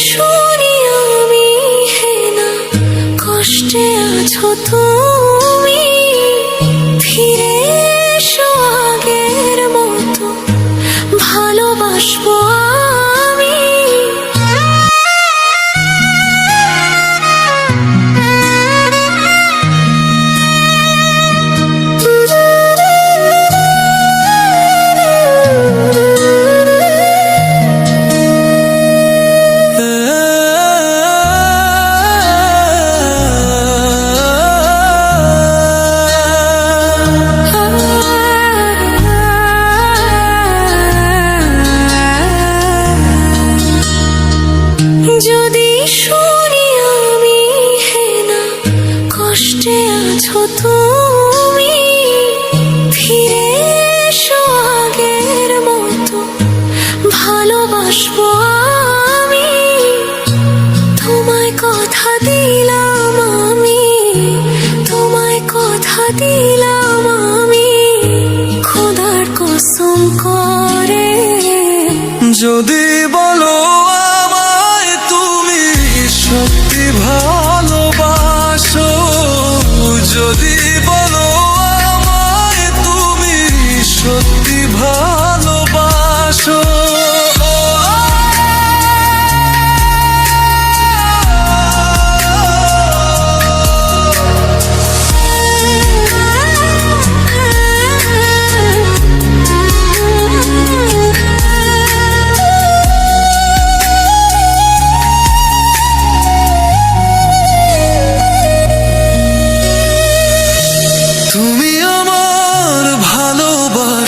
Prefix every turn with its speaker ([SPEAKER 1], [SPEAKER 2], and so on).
[SPEAKER 1] শুনি আমি হে না কষ্টে আছো তুমি তুমি ফিরে মতো। ভালোবাসবো তোমায় কথা দিলাম তোমায় কথা দিলাম
[SPEAKER 2] যদি